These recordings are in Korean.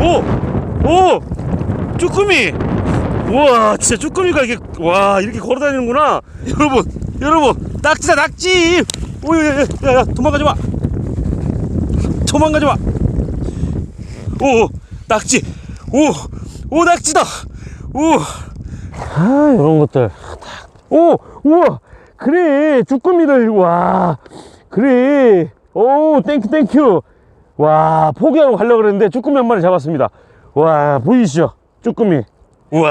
오! 오! 쭈꾸미! 우와 진짜 쭈꾸미가 이게 와 이렇게 걸어다니는구나. 여러분 여러분 낙지다 낙지! 오야야야 도망가지 마! 도망가지 마! 오, 오 낙지! 오, 오 낙지다! 오. 아 이런 것들. 오 우와! 그래 쭈꾸미를 와 그래. 오 땡큐 땡큐 와 포기하고 가려고 그랬는데 쭈꾸미 한 마리 잡았습니다. 와 보이시죠? 쭈꾸미. 우와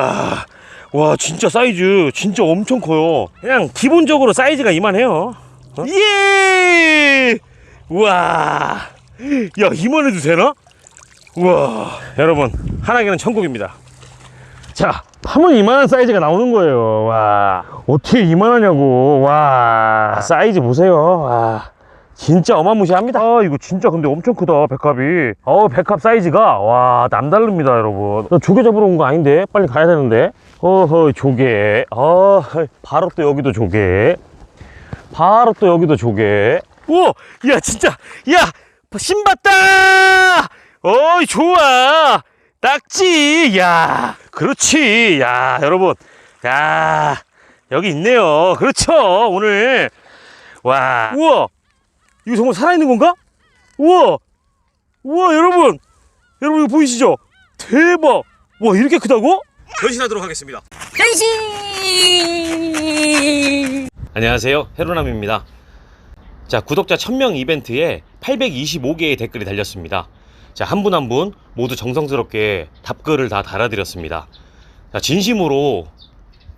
와 진짜 사이즈 진짜 엄청 커요. 그냥 기본적으로 사이즈가 이만해요. 어? 예! 우와 야 이만해도 되나? 우와. 여러분 하나개는 천국입니다. 자 하면 이만한 사이즈가 나오는 거예요. 와 어떻게 이만하냐고. 와 사이즈 보세요. 와 진짜 어마무시합니다. 아 이거 진짜 근데 엄청 크다 백합이. 어 백합 사이즈가. 와 남다릅니다 여러분. 나 조개 잡으러 온 거 아닌데? 빨리 가야 되는데. 어허 조개. 어 바로 또 여기도 조개. 바로 또 여기도 조개. 우와 야 진짜. 야 신봤다! 어이 좋아. 낙지. 야 그렇지. 야 여러분. 야 여기 있네요. 그렇죠 오늘. 와. 우와 이거 정말 살아있는 건가? 우와! 우와 여러분! 여러분 이거 보이시죠? 대박! 와 이렇게 크다고? 변신하도록 하겠습니다. 변신! 안녕하세요. 헤로남입니다. 자 구독자 1000명 이벤트에 825개의 댓글이 달렸습니다. 자 한 분 한 분 모두 정성스럽게 답글을 다 달아드렸습니다. 자 진심으로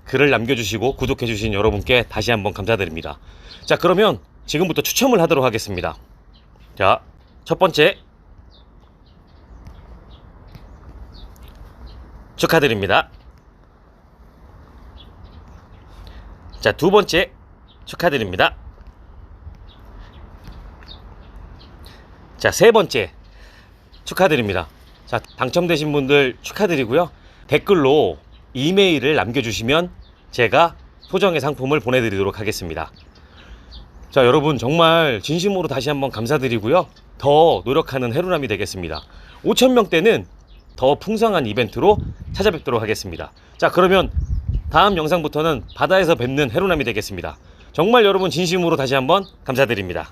글을 남겨주시고 구독해주신 여러분께 다시 한번 감사드립니다. 자 그러면 지금부터 추첨을 하도록 하겠습니다. 자 첫 번째. 축하드립니다. 자 두 번째. 축하드립니다. 자 세 번째. 축하드립니다. 자 당첨되신 분들 축하드리고요. 댓글로 이메일을 남겨주시면 제가 소정의 상품을 보내드리도록 하겠습니다 자 여러분 정말 진심으로 다시 한번 감사드리고요. 더 노력하는 해루남이 되겠습니다. 5천명대는 더 풍성한 이벤트로 찾아뵙도록 하겠습니다. 자 그러면 다음 영상부터는 바다에서 뵙는 해루남이 되겠습니다. 정말 여러분 진심으로 다시 한번 감사드립니다